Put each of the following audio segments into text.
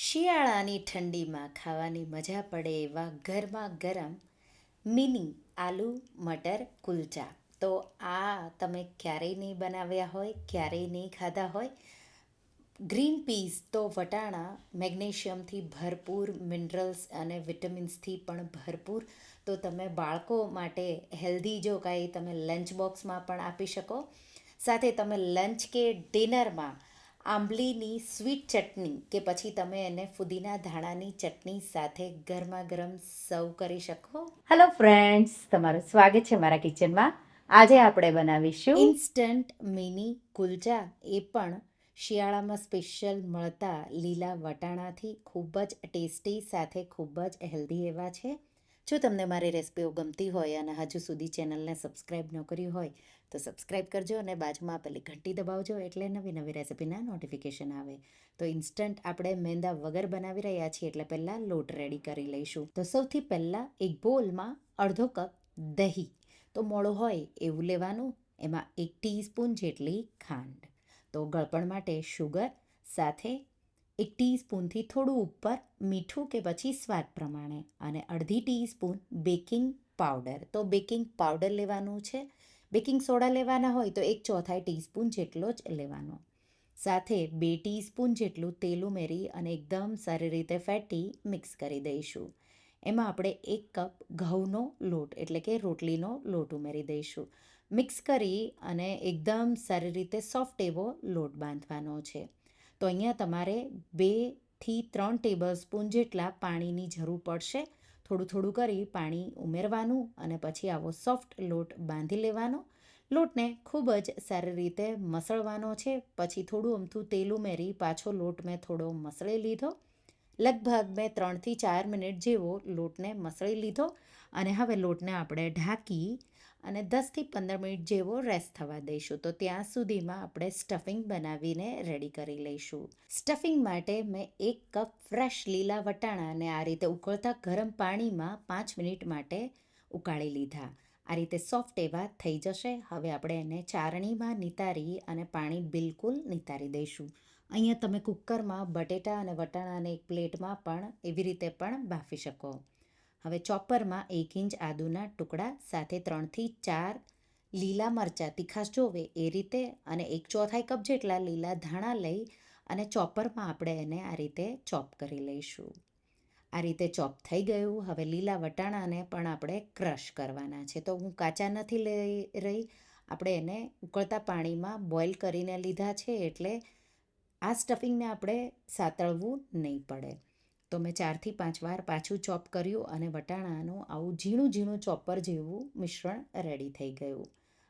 શિયાળાની ઠંડીમાં ખાવાની મજા પડે એવા ગરમા ગરમ મિની આલુ મટર કુલચા. તો આ તમે ક્યારેય નહીં બનાવ્યા હોય, ક્યારેય નહીં ખાધા હોય. ગ્રીન પીસ તો વટાણા, મેગ્નેશિયમથી ભરપૂર, મિનરલ્સ અને વિટામિન્સથી પણ ભરપૂર. તો તમે બાળકો માટે હેલ્ધી જો કાંઈ તમે લંચ બોક્સમાં પણ આપી શકો. સાથે તમે લંચ કે ડિનરમાં આંબલીની સ્વીટ ચટણી કે પછી તમે એને ફુદીના ધાણાની ચટણી સાથે ગરમા ગરમ સર્વ કરી શકો. હેલો ફ્રેન્ડ્સ તમારું સ્વાગત છે મારા કિચનમાં. આજે આપણે બનાવીશું ઇન્સ્ટન્ટ મિની કુલચા એ પણ શિયાળામાં સ્પેશિયલ મળતા લીલા વટાણાથી ખૂબ જ ટેસ્ટી સાથે ખૂબ જ હેલ્ધી એવા છે. જો તમને મારી રેસિપીઓ ગમતી હોય અને હજુ સુધી ચેનલને સબસ્ક્રાઈબ ન કરી હોય તો સબસ્ક્રાઈબ કરજો અને બાજુમાં આપેલી ઘંટી દબાવજો એટલે નવી નવી રેસિપીના નોટિફિકેશન આવે. તો ઇન્સ્ટન્ટ આપણે મેંદા વગર બનાવી રહ્યા છીએ એટલે પહેલાં લોટ રેડી કરી લઈશું. તો સૌથી પહેલાં એક બોલમાં અડધો કપ દહીં. તો મોળો હોય એવું લેવાનું. એમાં એક ટીસ્પૂન જેટલી ખાંડ. તો ગળપણ માટે શુગર સાથે એક ટીસ્પૂનથી થોડું ઉપર મીઠું કે પછી સ્વાદ પ્રમાણે. અને અડધી ટીસ્પૂન બેકિંગ પાવડર તો બેકિંગ પાવડર લેવાનું છે. બેકિંગ સોડા લેવાના હોય તો એક ચોથાઈ ટીસ્પૂન જેટલો જ લેવાનો. સાથે બે ટીસ્પૂન જેટલું તેલ ઉમેરી અને એકદમ સારી રીતે ફેટી મિક્સ કરી દઈશું. એમાં આપણે એક કપ ઘઉંનો લોટ, એટલે કે રોટલીનો લોટ ઉમેરી દઈશું. મિક્સ કરી અને એકદમ સારી રીતે સોફ્ટ એવો લોટ બાંધવાનો છે. તો અહીંયા તમારે બેથી ત્રણ ટેબલ સ્પૂન જેટલા પાણીની જરૂર પડશે. થોડું થોડું કરી પાણી ઉમેરવાનું અને પછી આવો સોફ્ટ લોટ બાંધી લેવાનો. લોટને ખૂબ જ સારી રીતે મસળવાનો છે. પછી થોડું અમથું તેલ ઉમેરી પાછો લોટ મેં થોડો મસળી લીધો. લગભગ મેં ત્રણથી ચાર મિનિટ જેવો લોટને મસળી લીધો. અને હવે લોટને આપણે ઢાંકી અને દસથી પંદર મિનિટ જેવો રેસ્ટ થવા દઈશું. તો ત્યાં સુધીમાં આપણે સ્ટફિંગ બનાવીને રેડી કરી લઈશું. સ્ટફિંગ માટે મેં એક કપ ફ્રેશ લીલા વટાણાને આ રીતે ઉકળતા ગરમ પાણીમાં પાંચ મિનિટ માટે ઉકાળી લીધા. આ રીતે સોફ્ટ એવા થઈ જશે. હવે આપણે એને ચારણીમાં નિતારી અને પાણી બિલકુલ નિતારી દઈશું. અહીંયા તમે કુકરમાં બટેટા અને વટાણાને એક પ્લેટમાં પણ એવી રીતે પણ બાફી શકો. હવે ચોપરમાં એક ઇંચ આદુના ટુકડા સાથે ત્રણથી ચાર લીલા મરચાં તીખાશ જોવે એ રીતે અને એક ચોથાઈ કપ જેટલા લીલા ધાણા લઈ અને ચોપરમાં આપણે એને આ રીતે ચોપ કરી લઈશું. આ રીતે ચોપ થઈ ગયું. હવે લીલા વટાણાને પણ આપણે ક્રશ કરવાના છે. તો હું કાચા નથી લઈ રહી. આપણે એને ઉકળતા પાણીમાં બોઇલ કરીને લીધા છે એટલે આ સ્ટફિંગને આપણે સાતળવું નહીં પડે. તો મેં ચારથી પાંચ વાર પાછું ચોપ કર્યું અને વટાણાનું આવું ઝીણું ઝીણું ચોપર જેવું મિશ્રણ રેડી થઈ ગયું.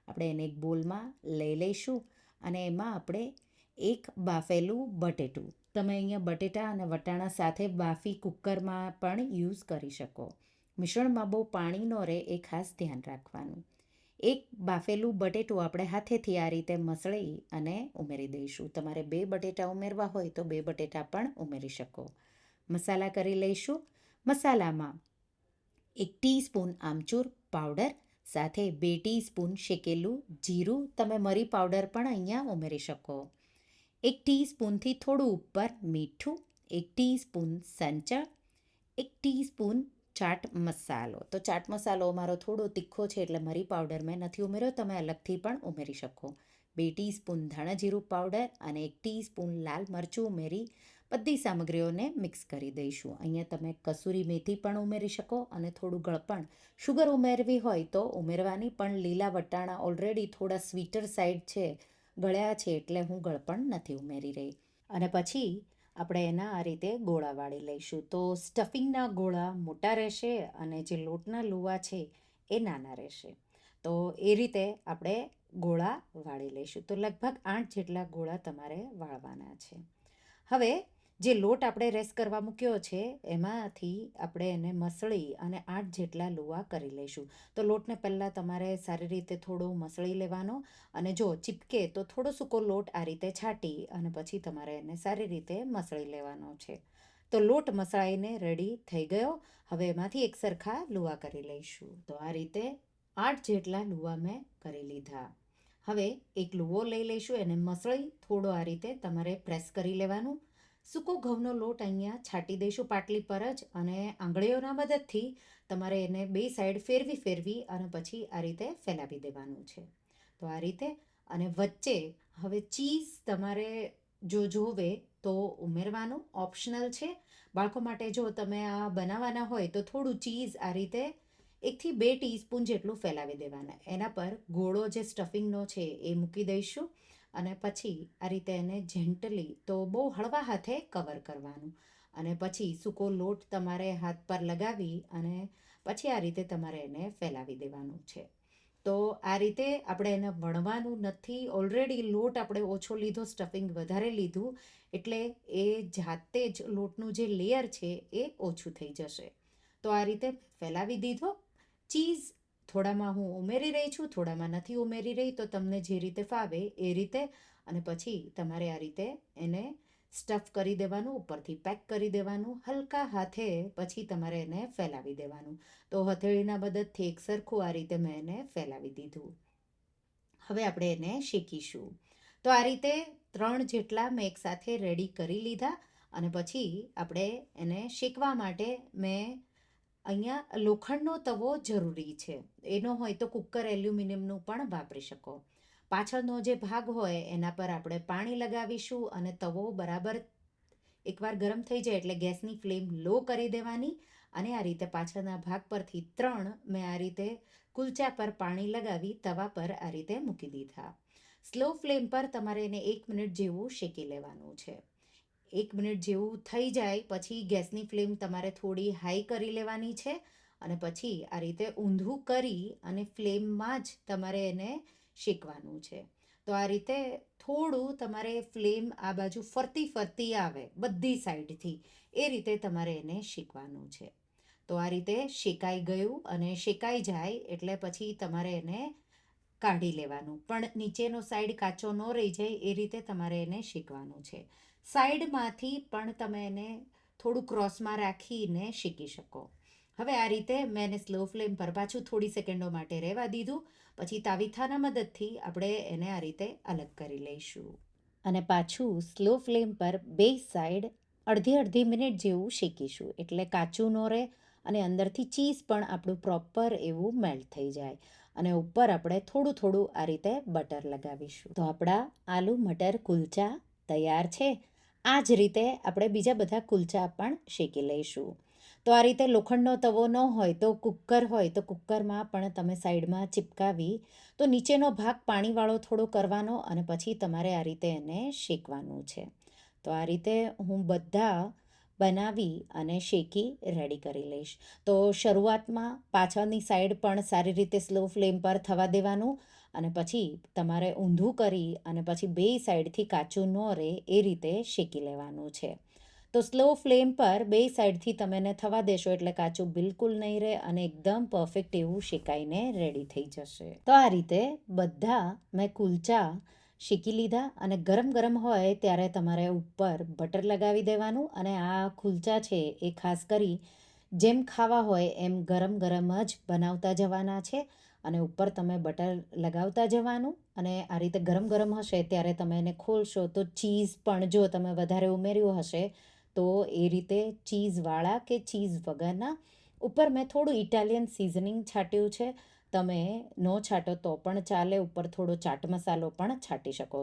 આપણે એને એક બોલમાં લઈ લઈશું અને એમાં આપણે એક બાફેલું બટેટું. તમે અહીંયા બટેટા અને વટાણા સાથે બાફી કુકરમાં પણ યુઝ કરી શકો. મિશ્રણમાં બહુ પાણી ન રહે એ ખાસ ધ્યાન રાખવાનું. એક બાફેલું બટેટું આપણે હાથેથી આ રીતે મસળી અને ઉમેરી દઈશું. તમારે બે બટેટા ઉમેરવા હોય તો બે બટેટા પણ ઉમેરી શકો. મસાલા કરી લઈશું. મસાલામાં એક ટીસ્પૂન આમચૂર પાવડર, સાથે બે ટીસ્પૂન શેકેલું જીરું તમે મરી પાવડર પણ અહીંયા ઉમેરી શકો. એક ટીસ્પૂનથી થોડું ઉપર મીઠું, એક ટીસ્પૂન સંચળ, એક ટીસ્પૂન ચાટ મસાલો. તો ચાટ મસાલો મારો થોડો તીખો છે એટલે મરી પાવડર મેં નથી ઉમેર્યો, તમે અલગથી પણ ઉમેરી શકો. બે ટીસ્પૂન ધાણા જીરું પાવડર અને એક ટીસ્પૂન લાલ મરચું ઉમેરી બધી સામગ્રીઓને મિક્સ કરી દઈશું. અહીંયા તમે કસૂરી મેથી પણ ઉમેરી શકો અને થોડું ગળપણ. શુગર ઉમેરવી હોય તો ઉમેરવાની, પણ લીલા વટાણા ઓલરેડી થોડા સ્વીટર સાઈડ છે, ગળ્યા છે એટલે હું ગળપણ નથી ઉમેરી રહી. અને પછી આપણે એના આ રીતે ગોળા વાળી લઈશું. તો સ્ટફિંગના ગોળા મોટા રહેશે અને જે લોટના લુવા છે એ નાના રહેશે. તો એ રીતે આપણે ગોળા વાળી લઈશું. તો લગભગ આઠ જેટલા ગોળા તમારે વાળવાના છે. હવે જે લોટ આપણે રેસ કરવા મૂક્યો છે, એમાંથી આપણે એને મસળી અને આઠ જેટલા લુવા કરી લઈશું. તો લોટને પહેલાં તમારે સારી રીતે થોડો મસળી લેવાનો અને જો ચીપકે તો થોડો સૂકો લોટ આ રીતે છાંટી અને પછી તમારે એને સારી રીતે મસળી લેવાનો છે. તો લોટ મસળાઈને રેડી થઈ ગયો. હવે એમાંથી એક સરખા લુવા કરી લઈશું. તો આ રીતે આઠ જેટલા લુવા મેં કરી લીધા. હવે એક લુવો લઈ લઈશું, એને મસળી થોડો આ રીતે તમારે પ્રેસ કરી લેવાનું. સૂકો ઘઉંનો લોટ અહીંયા છાંટી દઈશું પાટલી પર જ અને આંગળીઓના મદદથી તમારે એને બે સાઈડ ફેરવી ફેરવી અને પછી આ રીતે ફેલાવી દેવાનું છે. તો આ રીતે અને વચ્ચે હવે ચીઝ તમારે જો જોવે તો ઉમેરવાનું ઓપ્શનલ છે. બાળકો માટે જો તમે આ બનાવવાના હોય તો થોડું ચીઝ આ રીતે એકથી બે ટીસ્પૂન જેટલું ફેલાવી દેવાના. એના પર ગોળો જે સ્ટફિંગનો છે એ મૂકી દઈશું. અને પછી આ રીતે એને જેન્ટલી તો બહુ હળવા હાથે કવર કરવાનું. અને પછી સૂકો લોટ તમારે હાથ પર લગાવી અને પછી આ રીતે તમારે એને ફેલાવી દેવાનું છે. તો આ રીતે આપણે એને વણવાનું નથી. ઓલરેડી લોટ આપણે ઓછો લીધો સ્ટફિંગ વધારે લીધું, એટલે એ જાતે જ લોટનું જે લેયર છે એ ઓછું થઈ જશે. તો આ રીતે ફેલાવી દીધો. ચીઝ થોડામાં હું ઉમેરી રહી છું, થોડામાં નથી ઉમેરી રહી, તો તમને જે રીતે ફાવે એ રીતે અને પછી તમારે આ રીતે એને સ્ટફ કરી દેવાનું, ઉપરથી પેક કરી દેવાનું, હલકા હાથે પછી તમારે એને ફેલાવી દેવાનું. તો હથેળીના મદદથી એક સરખું આ રીતે મેં એને ફેલાવી દીધું. હવે આપણે એને શેકીશું. તો આ રીતે ત્રણ જેટલા મેં એકસાથે રેડી કરી લીધા અને પછી આપણે એને શેકવા માટે મેં અહીંયા લોખંડનો તવો જરૂરી છે. એનો હોય તો કુકર એલ્યુમિનિયમનું પણ વાપરી શકો. પાછળનો જે ભાગ હોય એના પર આપણે પાણી લગાવીશું અને તવો બરાબર એકવાર ગરમ થઈ જાય એટલે ગેસની ફ્લેમ લો કરી દેવાની અને આ રીતે પાછળના ભાગ પરથી ત્રણ મેં આ રીતે કુલચા પર પાણી લગાવી તવા પર આ રીતે મૂકી દીધા. સ્લો ફ્લેમ પર તમારે એને એક મિનિટ જેવું શેકી લેવાનું છે. એક મિનિટ જેવું થઈ જાય, પછી ગેસની ફ્લેમ તમારે થોડી હાઈ કરી લેવાની છે અને પછી આ રીતે ઊંધું કરી અને ફ્લેમમાં જ તમારે એને શેકવાનું છે. તો આ રીતે થોડું તમારે ફ્લેમ આ બાજુ ફરતી ફરતી આવે, બધી સાઈડથી, એ રીતે તમારે એને શેકવાનું છે. તો આ રીતે શેકાઈ ગયું અને શેકાઈ જાય એટલે પછી તમારે એને કાઢી લેવાનું. પણ નીચેનો સાઈડ કાચો ન રહી જાય એ રીતે તમારે એને શીખવાનું છે. સાઈડમાંથી પણ તમે એને થોડું ક્રોસમાં રાખીને શીખી શકો. હવે આ રીતે મેં એને સ્લો ફ્લેમ પર પાછું થોડી સેકન્ડો માટે રહેવા દીધું. પછી તાવીથાના મદદથી આપણે એને આ રીતે અલગ કરી લઈશું. અને પાછું સ્લો ફ્લેમ પર બે સાઈડ અડધી અડધી મિનિટ જેવું શેકીશું. એટલે કાચું ન રહે અને અંદરથી ચીઝ પણ આપણું પ્રોપર એવું મેલ્ટ થઈ જાય. અને ઉપર આપણે થોડું થોડું આ રીતે બટર લગાવીશું. તો આપણા આલુ મટર કુલચા તૈયાર છે. આ જ રીતે આપણે બીજા બધા કુલચા પણ શેકી લઈશું. તો આ રીતે લોખંડનો તવો ન હોય તો કુકર હોય તો કુકરમાં પણ તમે સાઈડમાં ચિપકાવી તો નીચેનો ભાગ પાણીવાળો થોડો કરવાનો અને પછી તમારે આ રીતે એને શેકવાનું છે. તો આ રીતે હું બધા બનાવી અને શેકી રેડી કરી લઈશ. તો શરૂઆતમાં પાછળની સાઈડ પણ સારી રીતે સ્લો ફ્લેમ પર થવા દેવાનું અને પછી તમારે ઊંધું કરી અને પછી બે સાઈડથી કાચું ન રહે એ રીતે શેકી લેવાનું છે. તો સ્લો ફ્લેમ પર બે સાઈડથી તમે એને થવા દેશો એટલે કાચું બિલકુલ નહીં રહે અને એકદમ પરફેક્ટ એવું શેકાઈને રેડી થઈ જશે. તો આ રીતે બધા મેં કુલચા શેકી લીધા અને ગરમ ગરમ હોય ત્યારે તમારે ઉપર બટર લગાવી દેવાનું અને આ ખુલચા છે એ ખાસ કરી જેમ ખાવા હોય એમ ગરમ ગરમ જ બનાવતા જવાના છે અને ઉપર તમે બટર લગાવતા જવાનું અને આ રીતે ગરમ ગરમ હશે ત્યારે તમે એને ખોલશો તો ચીઝ પણ જો તમે વધારે ઉમેર્યું હશે તો એ રીતે ચીઝવાળા કે ચીઝ વગરના. ઉપર મેં થોડું ઇટાલિયન સિઝનિંગ છાંટ્યું છે તમે ન છાંટો તો પણ ચાલે, ઉપર થોડો ચાટ મસાલો પણ છાંટી શકો.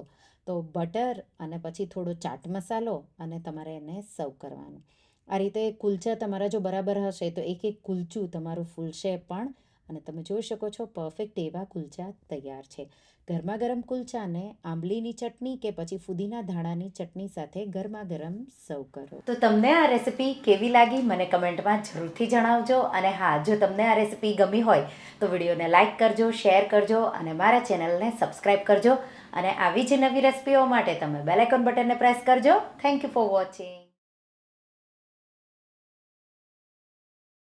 તો બટર અને પછી થોડો ચાટ મસાલો અને તમારે એને સર્વ કરવાનું. આ રીતે કુલચા તમારા જો બરાબર હશે તો એક એક કુલચું તમારું ફૂલશે પણ અને તમે જોઈ શકો છો પરફેક્ટ એવા કુલચા તૈયાર છે. ગરમા ગરમ કુલચાને આંબલીની ચટણી કે પછી ફુદીના ધાણાની ચટણી સાથે ગરમા ગરમ સર્વ કરો. તો તમને આ રેસિપી કેવી લાગી મને કમેન્ટમાં જરૂરથી જણાવજો અને હા, જો તમને આ રેસિપી ગમી હોય તો વિડીયોને લાઇક કરજો, શેર કરજો અને મારા ચેનલને સબસ્ક્રાઈબ કરજો અને આવી જ નવી રેસિપીઓ માટે તમે બેલ આઇકોન બટનને પ્રેસ કરજો. Thank you for watching